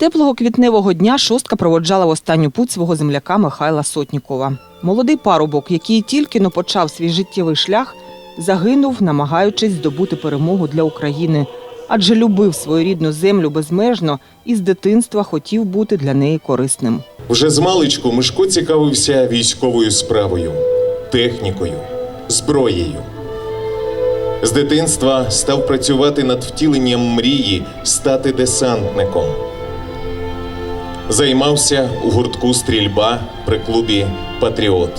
Теплого квітневого дня шостка проводжала в останню путь свого земляка Михайла Сотнікова. Молодий парубок, який тільки но почав свій життєвий шлях, загинув, намагаючись здобути перемогу для України, адже любив свою рідну землю безмежно і з дитинства хотів бути для неї корисним. Вже з маличку Мишко цікавився військовою справою, технікою, зброєю. З дитинства став працювати над втіленням мрії стати десантником. Займався у гуртку стрільба при клубі Патріот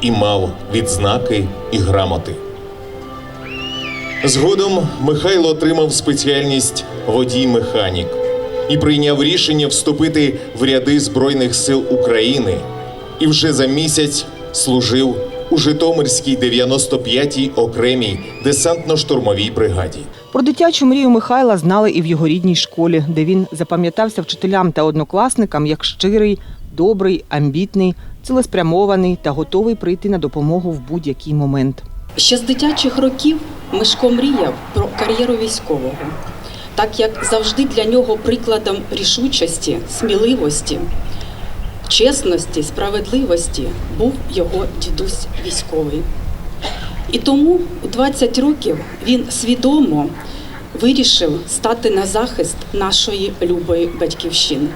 і мав відзнаки і грамоти. Згодом Михайло отримав спеціальність водій-механік і прийняв рішення вступити в ряди Збройних сил України і вже за місяць служив у Житомирській 95-й окремій десантно-штурмовій бригаді. Про дитячу мрію Михайла знали і в його рідній школі, де він запам'ятався вчителям та однокласникам як щирий, добрий, амбітний, цілеспрямований та готовий прийти на допомогу в будь-який момент. Ще з дитячих років Мишко мріяв про кар'єру військового, так як завжди для нього прикладом рішучості, сміливості, чесності, справедливості був його дідусь військовий. І тому у 20 років він свідомо вирішив стати на захист нашої любої батьківщини.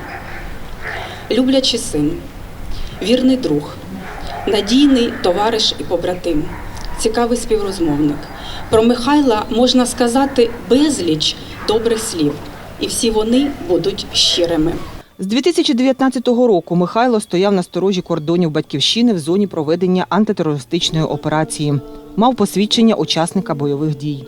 Люблячий син, вірний друг, надійний товариш і побратим, цікавий співрозмовник. Про Михайла можна сказати безліч добрих слів, і всі вони будуть щирими. З 2019 року Михайло стояв на сторожі кордонів батьківщини в зоні проведення антитерористичної операції. Мав посвідчення учасника бойових дій.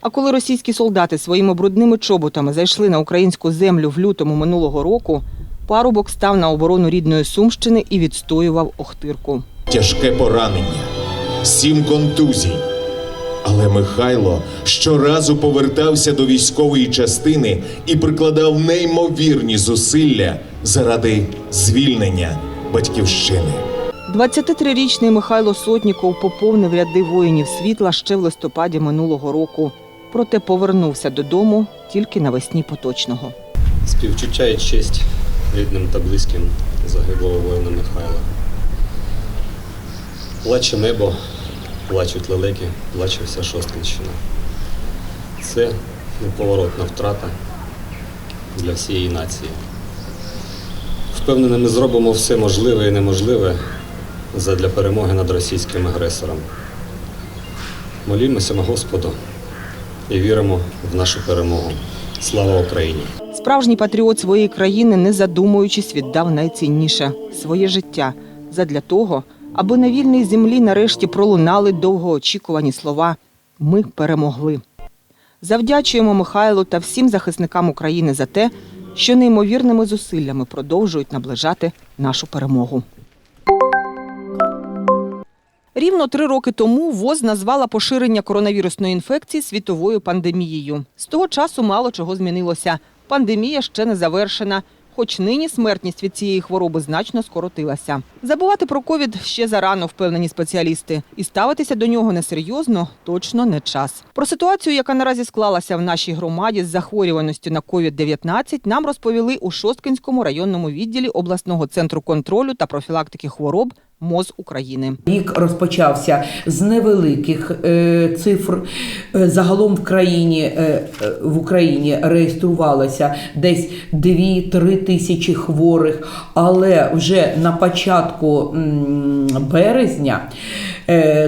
А коли російські солдати своїми брудними чоботами зайшли на українську землю в лютому минулого року, парубок став на оборону рідної Сумщини і відстоював Охтирку. Тяжке поранення, сім контузій. Але Михайло щоразу повертався до військової частини і прикладав неймовірні зусилля заради звільнення батьківщини. 23-річний Михайло Сотніков поповнив ряди воїнів світла ще в листопаді минулого року. Проте повернувся додому тільки навесні поточного. Співчуття і честь рідним та близьким загиблого воїна Михайла. Плаче небо, плачуть лелеки, плаче вся Шосткинщина. Це неповоротна втрата для всієї нації. Впевнений, ми зробимо все можливе і неможливе задля перемоги над російським агресором. Молімося на Господу і віримо в нашу перемогу. Слава Україні! Справжній патріот своєї країни, не задумуючись, віддав найцінніше своє життя задля того, аби на вільній землі нарешті пролунали довгоочікувані слова Ми перемогли. Завдячуємо Михайлу та всім захисникам України за те, що неймовірними зусиллями продовжують наближати нашу перемогу. Рівно три роки тому ВОЗ назвала поширення коронавірусної інфекції світовою пандемією. З того часу мало чого змінилося. Пандемія ще не завершена, хоч нині смертність від цієї хвороби значно скоротилася. Забувати про ковід ще зарано, впевнені спеціалісти, і ставитися до нього несерйозно точно не час. Про ситуацію, яка наразі склалася в нашій громаді з захворюваністю на ковід 19 нам розповіли у Шосткинському районному відділі обласного центру контролю та профілактики хвороб МОЗ України. Рік розпочався з невеликих е, цифр. Е, Загалом в країні е, в Україні реєструвалося десь 2-3 тисячі хворих, але вже на початку березня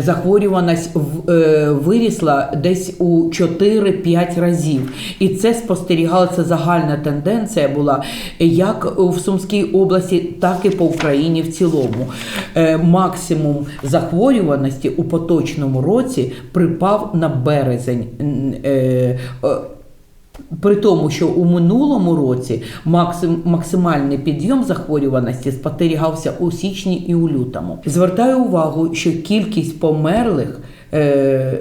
захворюваність в- е, вирісла десь у 4-5 разів. І це спостерігалася загальна тенденція була як в Сумській області, так і по Україні в цілому. Е, Максимум захворюваності у поточному році припав на березень. При тому, що у минулому році максим, максимальний підйом захворюваності спостерігався у січні і у лютому. Звертаю увагу, що кількість померлих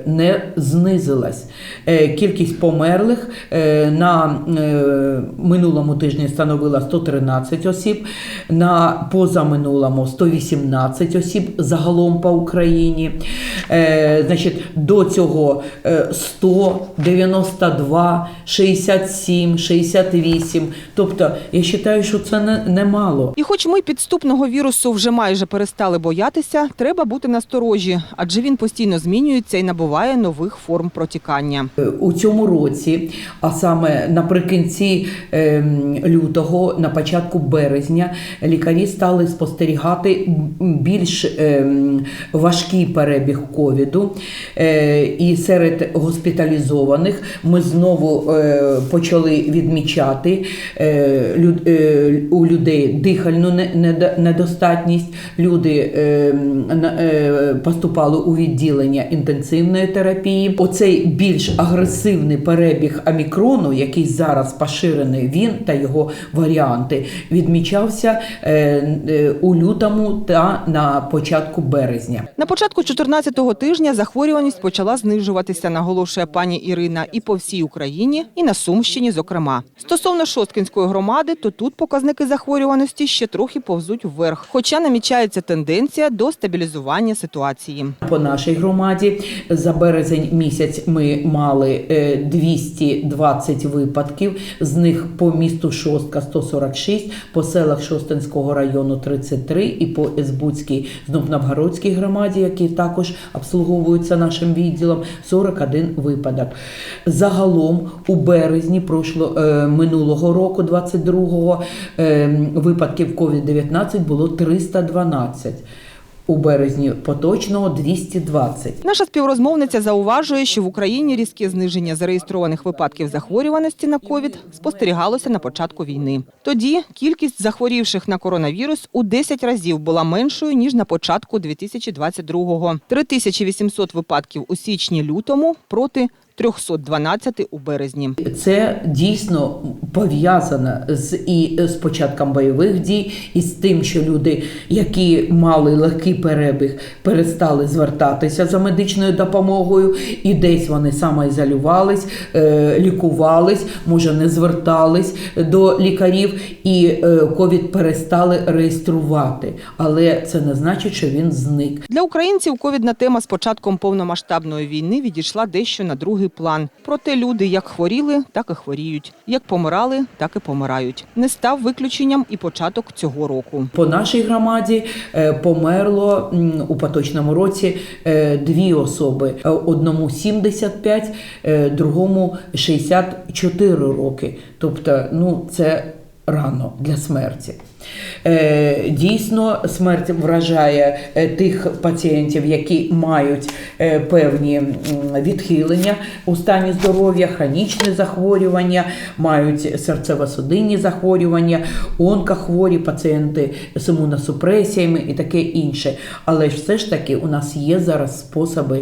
не знизилась. Е, Кількість померлих е, на е, минулому тижні становила 113 осіб, на позаминулому 118 осіб загалом по Україні. Е, Значить, до цього е, 100, 92, 67, 68. Тобто, я вважаю, що це не, немало. І хоч ми підступного вірусу вже майже перестали боятися, треба бути насторожі, адже він постійно змінюється і набуває нових форм протікання. У цьому році, а саме наприкінці ем, лютого, на початку березня, лікарі стали спостерігати більш ем, важкий перебіг ковіду. Е, І серед госпіталізованих ми знову е, почали відмічати е, у людей дихальну не- недо- недостатність. Люди е, на- е, поступали у відділення інтенсивної терапії. Оцей більш агресивний перебіг амікрону, який зараз поширений, він та його варіанти, відмічався е, е, у лютому та на початку березня. На початку 14-го тижня захворюваність почала знижуватися, наголошує пані Ірина, і по всій Україні, і на Сумщині, зокрема. Стосовно Шосткінської громади, то тут показники захворюваності ще трохи повзуть вверх, хоча намічається тенденція до стабілізування ситуації. По нашій громаді за березень місяць ми мали е, 220 випадків. З них по місту Шостка 146, по селах Шостинського району 33 і по Езбуцькій Знобновгородській громаді, які також обслуговуються нашим відділом, 41 випадок. Загалом у березні прошло, е, минулого року, 22-го, е, випадків COVID-19 було 312. У березні поточного 220. Наша співрозмовниця зауважує, що в Україні різке зниження зареєстрованих випадків захворюваності на ковід спостерігалося на початку війни. Тоді кількість захворівших на коронавірус у 10 разів була меншою ніж на початку 2022-го. 3800 випадків у січні-лютому проти 312 у березні. Це дійсно пов'язано з і з початком бойових дій, і з тим, що люди, які мали легкий перебіг, перестали звертатися за медичною допомогою, і десь вони самоізолювались, е, лікувались, може не звертались до лікарів, і е, ковід перестали реєструвати. Але це не значить, що він зник. Для українців ковідна тема з початком повномасштабної війни відійшла дещо на другий план. Проте люди як хворіли, так і хворіють. Як помирали, так і помирають. Не став виключенням і початок цього року. По нашій громаді е, померло у поточному році е, дві особи: Е, одному 75, е, другому 64 роки. Тобто, ну це рано для смерті. Е, Дійсно, смерть вражає е, тих пацієнтів, які мають е, певні відхилення у стані здоров'я, хронічні захворювання, мають серцево-судинні захворювання, онкохворі пацієнти з імуносупресіями і таке інше. Але ж все ж таки у нас є зараз способи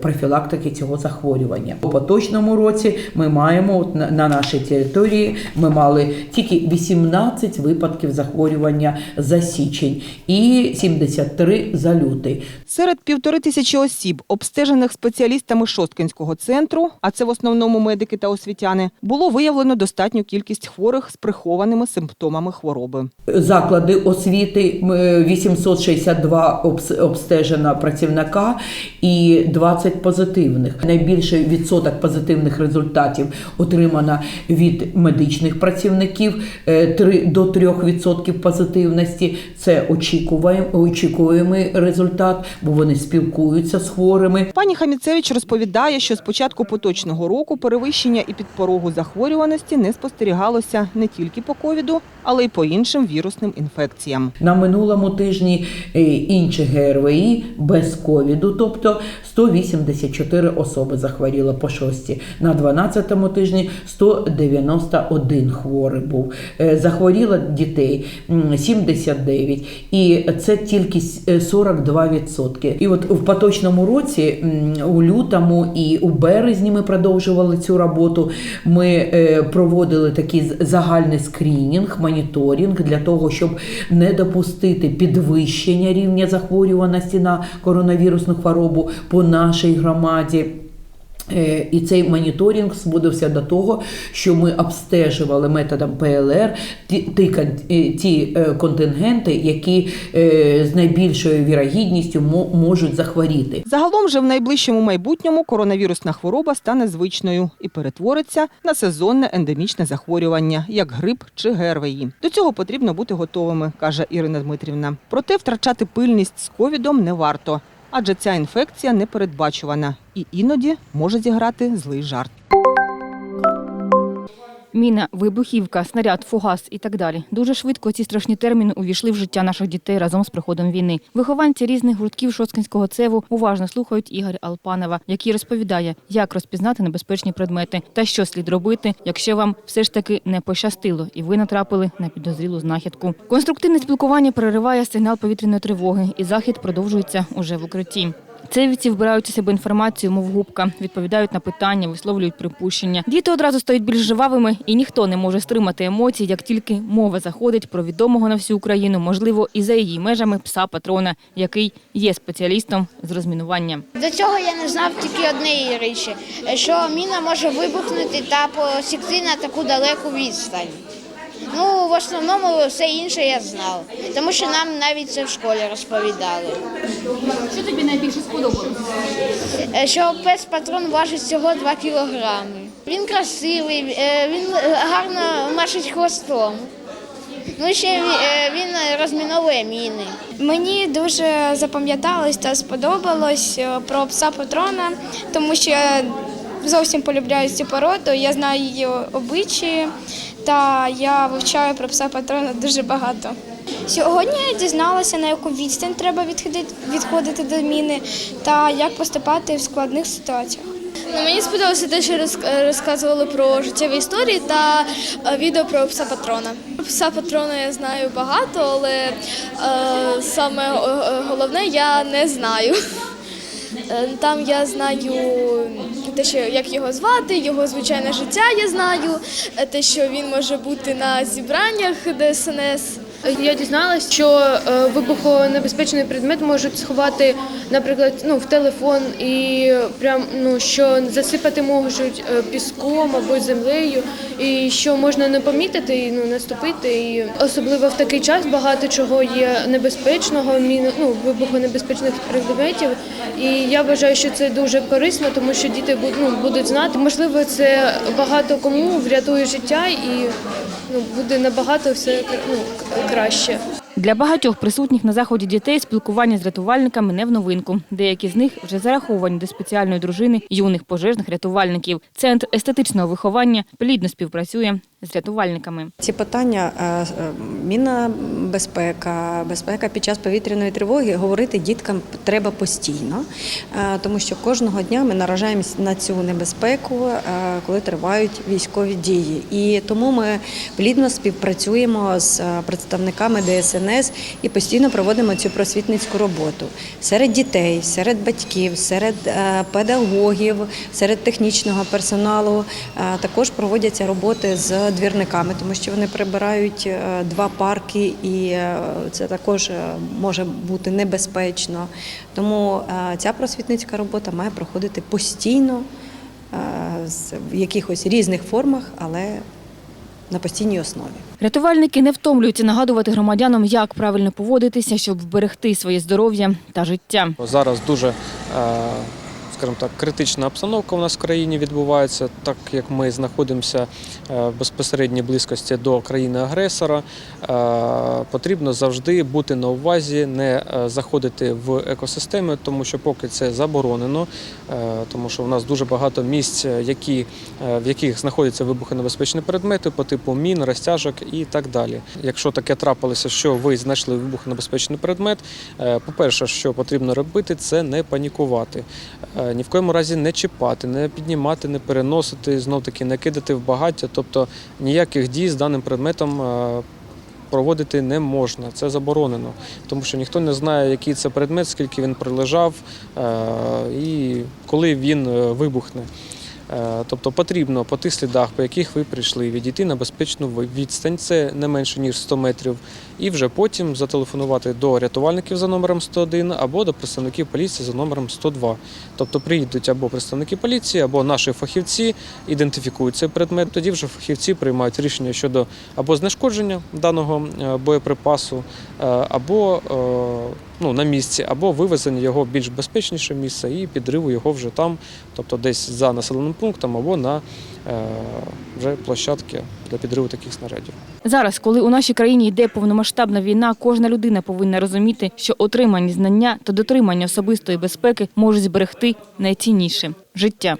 профілактики цього захворювання. У поточному році ми маємо на нашій території ми мали тільки 18 випадків захворювання за січень і 73 за лютий. Серед півтори тисячі осіб, обстежених спеціалістами Шосткинського центру, а це в основному медики та освітяни, було виявлено достатню кількість хворих з прихованими симптомами хвороби. Заклади освіти е, 862 обс- обстежена працівника і 20 позитивних. Найбільший відсоток позитивних результатів отримано від медичних працівників е, 3 до 3% позитивності. Це очікуваємо, очікуємий результат, бо вони спілкуються з хворими. Пані Хаміцевич розповідає, що з початку поточного року перевищення і підпорогу захворюваності не спостерігалося не тільки по ковіду, але й по іншим вірусним інфекціям. На минулому тижні е, інші ГРВІ без ковіду, тобто 184 особи захворіли по шості. На 12-му тижні 191 хворий був. Е, Захворіло дітей м, 79, і це тільки е, 42%. І от в поточному році, у лютому і у березні ми продовжували цю роботу. Ми е, проводили такий загальний скринінг, моніторинг для того, щоб не допустити підвищення рівня захворюваності на коронавірусну хворобу по нашій громаді. Е, І цей моніторинг зводився до того, що ми обстежували методом ПЛР ті, ті, е, е, контингенти, які з найбільшою вірогідністю мо- можуть захворіти. Загалом же в найближчому майбутньому коронавірусна хвороба стане звичною і перетвориться на сезонне ендемічне захворювання, як грип чи ГРВІ. До цього потрібно бути готовими, каже Ірина Дмитрівна. Проте втрачати пильність з ковідом не варто, адже ця інфекція непередбачувана і іноді може зіграти злий жарт. Міна, вибухівка, снаряд, фугас і так далі. Дуже швидко ці страшні терміни увійшли в життя наших дітей разом з приходом війни. Вихованці різних гуртків Шоцкинського цеву уважно слухають Ігоря Алпанова, який розповідає, як розпізнати небезпечні предмети та що слід робити, якщо вам все ж таки не пощастило, і ви натрапили на підозрілу знахідку. Конструктивне спілкування перериває сигнал повітряної тривоги, і захід продовжується уже в укритті. Цевівці вбирають у себе інформацію, мов губка, відповідають на питання, висловлюють припущення. Діти одразу стають більш живавими, і ніхто не може стримати емоцій, як тільки мова заходить про відомого на всю Україну, можливо, і за її межами пса патрона, який є спеціалістом з розмінування. До цього я не знав тільки однієї речі, що міна може вибухнути та посікти на таку далеку відстань. Ну, в основному все інше я знав, тому що нам навіть це в школі розповідали. Що тобі найбільше сподобалося? Е, Що пес патрон важить всього 2 кілограми. Він красивий, е, він гарно машить хвостом. Ну, ще е, він розміновує міни. Мені дуже запам'яталось та сподобалось е, про пса патрона, тому що я зовсім полюбляю цю породу, я знаю її обличчя, та я вивчаю про пса патрона дуже багато. Сьогодні я дізналася, на яку відстань треба відходити, до міни та як поступати в складних ситуаціях. Ну, мені сподобалося те, що роз- розказували про життєві історії та е, відео про пса патрона. Пса патрона я знаю багато, але е, саме е, головне я не знаю. Е, Там я знаю те, що як його звати, його звичайне життя я знаю, е, те, що він може бути на зібраннях ДСНС. Я дізналась, що е, вибухонебезпечний предмет можуть сховати, наприклад, ну в телефон, і прям ну що засипати можуть е, піском або землею, і що можна не помітити і ну наступити. І особливо в такий час багато чого є небезпечного, ну вибухонебезпечних предметів. І я вважаю, що це дуже корисно, тому що діти ну, будуть знати. Можливо, це багато кому врятує життя і ну буде набагато все ну, краще. Для багатьох присутніх на заході дітей спілкування з рятувальниками не в новинку. Деякі з них вже зараховані до спеціальної дружини юних пожежних рятувальників. Центр естетичного виховання плідно співпрацює з рятувальниками. Ці питання е, е, мінна безпека, безпека під час повітряної тривоги говорити діткам треба постійно, е, тому що кожного дня ми наражаємось на цю небезпеку, коли тривають військові дії. І тому ми плідно співпрацюємо з представниками ДСНС і постійно проводимо цю просвітницьку роботу серед дітей, серед батьків, серед педагогів, серед технічного персоналу. Також проводяться роботи з двірниками, тому що вони прибирають е, два парки, і е, це також е, може бути небезпечно. Тому ця просвітницька робота має проходити постійно в якихось різних формах, але на постійній основі. Рятувальники не втомлюються нагадувати громадянам, як правильно поводитися, щоб вберегти своє здоров'я та життя. Зараз дуже, скажімо так, критична обстановка у нас в країні відбувається, так як ми знаходимося е, в безпосередній близькості до країни-агресора. е, Потрібно завжди бути на увазі, не е, заходити в екосистеми, тому що поки це заборонено, тому що у нас дуже багато місць, які, в яких знаходяться вибухонебезпечні предмети по типу мін, розтяжок і так далі. Якщо таке трапилося, що ви знайшли вибухонебезпечний предмет, е, по-перше, що потрібно робити, це не панікувати. Е, Ні в коєму разі не чіпати, не піднімати, не переносити, знов таки не кидати в багаття. Тобто ніяких дій з даним предметом е, проводити не можна. Це заборонено, тому що ніхто не знає, який це предмет, скільки він пролежав е, і коли він вибухне. Е, Тобто потрібно по тих слідах, по яких ви прийшли, відійти на безпечну відстань, це не менше ніж 100 метрів, і вже потім зателефонувати до рятувальників за номером 101 або до представників поліції за номером 102. Тобто приїдуть або представники поліції, або наші фахівці, ідентифікують цей предмет. Тоді вже фахівці приймають рішення щодо або знешкодження даного е, боєприпасу, е, або ну, на місці, або вивезення його в більш безпечніше місце і підриву його вже там, тобто десь за населеним пунктом або на е, вже площадки для підриву таких снарядів. Зараз, коли у нашій країні йде повномасштабна війна, кожна людина повинна розуміти, що отримані знання та дотримання особистої безпеки можуть зберегти найцінніше життя.